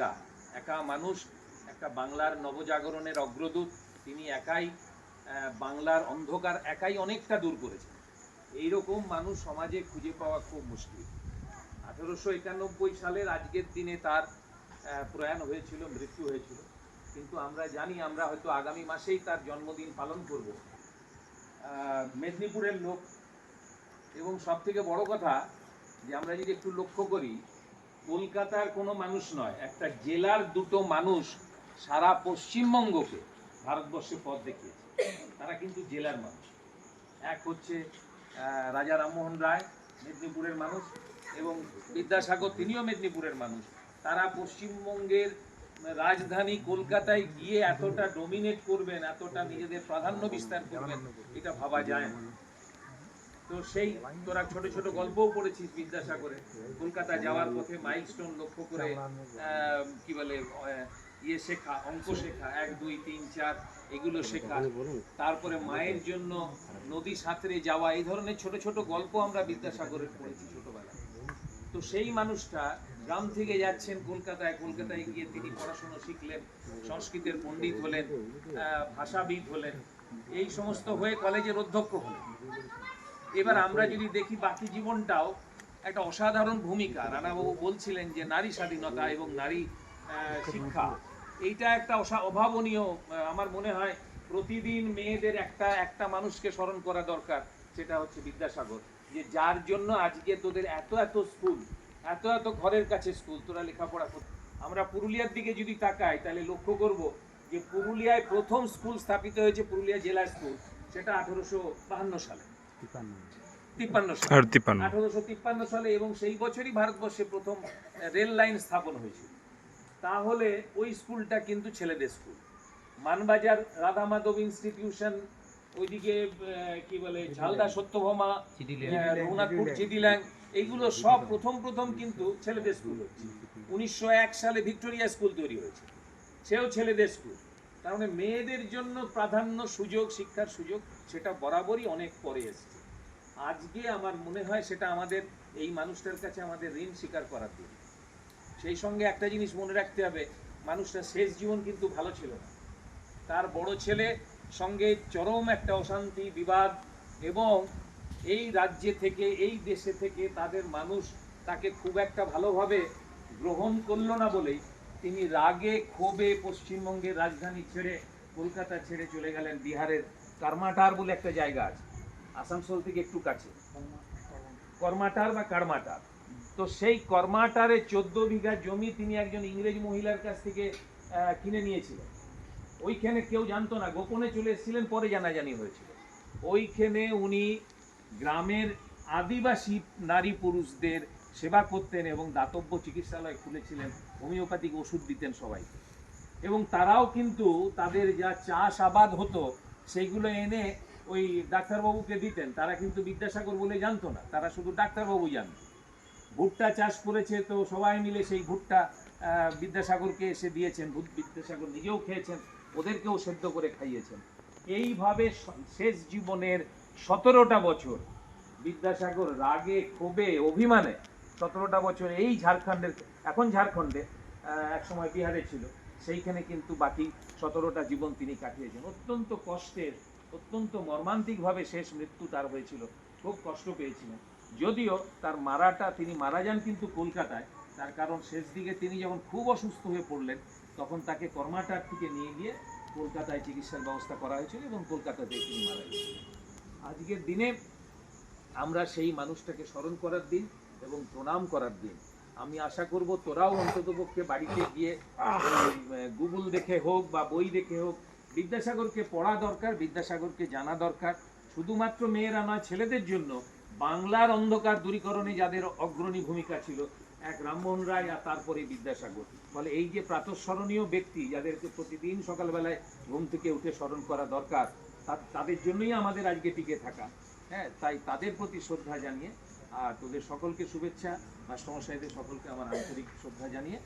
জায়গা। একা মানুষ, একটা বাংলার নবজাগরণের অগ্রদূত, তিনি একাই বাংলার অন্ধকার একাই অনেকটা দূর করেছেন। এইরকম মানুষ সমাজে খুঁজে পাওয়া খুব মুশকিল। আঠেরোশো একানব্বই সালের আজকের দিনে তার প্রয়াণ হয়েছিল, মৃত্যু হয়েছিল। কিন্তু আমরা জানি, আমরা হয়তো আগামী মাসেই তার জন্মদিন পালন করব। মেদিনীপুরের লোক। এবং সব থেকে বড় কথা যে, আমরা যদি একটু লক্ষ্য করি কলকাতার কোনো মানুষ নয়, একটা জেলার দুটো মানুষ সারা পশ্চিমবঙ্গকে ভারতবর্ষে পথ দেখিয়েছে। তারা কিন্তু জেলার মানুষ। এক হচ্ছে রাজা রামমোহন রায় মেদিনীপুরের মানুষ এবং বিদ্যাসাগর তিনিও মেদিনীপুরের মানুষ। তারা পশ্চিমবঙ্গের রাজধানী কলকাতায় গিয়ে এতটা ডোমিনেট করবেন, এতটা নিজেদের প্রাধান্য বিস্তার করবেন, এটা ভাবা যায় না। তো সেই তোরা ছোট ছোট গল্পও পড়েছিস বিদ্যাসাগরে। কলকাতা যাওয়ার পথে মাইলস্টোন লক্ষ্য করে কি বলে ইয়ে শেখা, অঙ্ক শেখা, এক, দুই, তিন, চার, এগুলো শেখা। তারপরে মায়ের জন্য নদী সাঁতরে যাওয়া, এই ধরনের ছোট ছোট গল্প আমরা বিদ্যাসাগরের পড়েছি ছোটবেলায়। তো সেই মানুষটা গ্রাম থেকে যাচ্ছেন কলকাতায় কলকাতায় গিয়ে তিনি পড়াশোনা শিখলেন, সংস্কৃতের পণ্ডিত হলেন ভাষাবিদ হলেন, এই সমস্ত হয়ে কলেজের অধ্যক্ষ হলেন। এবার আমরা যদি দেখি বাকি জীবনটাও একটা অসাধারণ ভূমিকা। রানাবাবু বলছিলেন যে নারী স্বাধীনতা এবং নারী শিক্ষা এইটা একটা অসা- অভাবনীয় আমার মনে হয় প্রতিদিন মেয়েদের একটা একটা মানুষকে স্মরণ করা দরকার সেটা হচ্ছে বিদ্যাসাগর। যে যার জন্য আজকে তোদের এত এত স্কুল এত এত ঘরের কাছে স্কুল তোরা লেখাপড়া কর আমরা পুরুলিয়ার দিকে যদি তাকাই তাহলে লক্ষ্য করব যে পুরুলিয়ায় প্রথম স্কুল স্থাপিত হয়েছে পুরুলিয়া জেলা স্কুল সেটা আঠারোশো বাহান্ন সালে। তিপ্পান্ন। আঠারোশো তিপ্পান্ন সালে এবং সেই বছরই ভারতবর্ষে প্রথম রেল লাইন স্থাপন হয়েছিল। তাহলে ওই স্কুলটা কিন্তু ছেলেদের স্কুল। মানবাজার রাধা মাধব ইনস্টিটিউশন ওইদিকে কি বলে ঝালদা সত্যভামা রঘুনাথপুর চিদিল্যাং এইগুলো সব প্রথম প্রথম কিন্তু ছেলেদের স্কুল হচ্ছে। উনিশশো এক সালে ভিক্টোরিয়া স্কুল তৈরি হয়েছে। সেও ছেলেদের স্কুল। তার মানে মেয়েদের জন্য প্রাধান্য সুযোগ শিক্ষার সুযোগ সেটা বরাবরই অনেক পরে এসেছে। আজকে আমার মনে হয় সেটা আমাদের, এই মানুষটার কাছে আমাদের ঋণ স্বীকার করার দিন সেই সঙ্গে একটা জিনিস মনে রাখতে হবে মানুষটা শেষ জীবন কিন্তু ভালো ছিল না। তার বড় ছেলে সঙ্গে চরম একটা অশান্তি, বিবাদ এবং এই রাজ্যে থেকে, এই দেশে থেকে তাদের মানুষ তাকে খুব একটা ভালোভাবে গ্রহণ করল না বলেই তিনি রাগে, ক্ষোভে পশ্চিমবঙ্গের রাজধানী ছেড়ে কলকাতা ছেড়ে চলে গেলেন বিহারের কারমাটার বলে একটা জায়গা আছে। আসানসোল থেকে একটু কাছে। কর্মাটার বা কারমাটার। তো সেই কর্মাটারে চোদ্দ বিঘা জমি তিনি একজন ইংরেজ মহিলার কাছ থেকে কিনে নিয়েছিলেন। ওইখানে কেউ জানতো না, গোপনে চলে এসেছিলেন, পরে জানাজানি হয়েছিল। ওইখানে উনি গ্রামের আদিবাসী নারী পুরুষদের সেবা করতেন এবং দাতব্য চিকিৎসালয় খুলেছিলেন, হোমিওপ্যাথিক ওষুধ দিতেন সবাইকে। এবং তারাও কিন্তু তাদের যা চাষ আবাদ হতো সেইগুলো এনে ওই ডাক্তারবাবুকে দিতেন, তারা কিন্তু বিদ্যাসাগর বলে জানতো না, তারা শুধু ডাক্তারবাবু জানত। ভুট্টা চাষ করেছে তো সবাই মিলে সেই ভুট্টা বিদ্যাসাগরকে এসে দিয়েছেন বিদ্যাসাগর নিজেও খেয়েছেন, ওদেরকেও সেদ্ধ করে খাইয়েছেন। এইভাবে শেষ জীবনের সতেরোটা বছর বিদ্যাসাগর রাগে, ক্ষোভে, অভিমানে সতেরোটা বছর এই ঝাড়খণ্ডের, এখন ঝাড়খণ্ডে একসময় বিহারে ছিল, সেইখানে কিন্তু বাকি সতেরোটা জীবন তিনি কাটিয়েছেন। অত্যন্ত কষ্টের অত্যন্ত মর্মান্তিকভাবে শেষ মৃত্যু তার হয়েছিল। খুব কষ্ট পেয়েছিলেন। যদিও তার মারাটা তিনি মারা যান কিন্তু কলকাতায় তার কারণ শেষ দিকে তিনি যখন খুব অসুস্থ হয়ে পড়লেন তখন তাকে কর্মাটার থেকে নিয়ে গিয়ে কলকাতায় চিকিৎসার ব্যবস্থা করা হয়েছিল এবং কলকাতাতেই তিনি মারা গেছিলেন আজকের দিনে আমরা সেই মানুষটাকে স্মরণ করার দিন এবং প্রণাম করার দিন। আমি আশা করব তোরাও অন্ততপক্ষে বাড়িতে গিয়ে গুগল দেখে হোক বা বই দেখে হোক বিদ্যাসাগরকে পড়া দরকার, বিদ্যাসাগরকে জানা দরকার। শুধুমাত্র মেয়েরা নয়, ছেলেদের জন্য বাংলার অন্ধকার দূরীকরণে যাদের অগ্রণী ভূমিকা ছিল এক রামমোহন রায় আর তারপরে বিদ্যাসাগর। ফলে এই যে প্রাতঃস্মরণীয় ব্যক্তি যাদেরকে প্রতিদিন সকালবেলায় ঘুম থেকে উঠে স্মরণ করা দরকার তাদের জন্যই আমাদের আজকে টিকে থাকা। হ্যাঁ তাই তাদের প্রতি শ্রদ্ধা জানিয়ে আর তোদের সকলকে শুভেচ্ছা। মাস্টারমশাইদের সকলকে আমার আন্তরিক শ্রদ্ধা জানিয়ে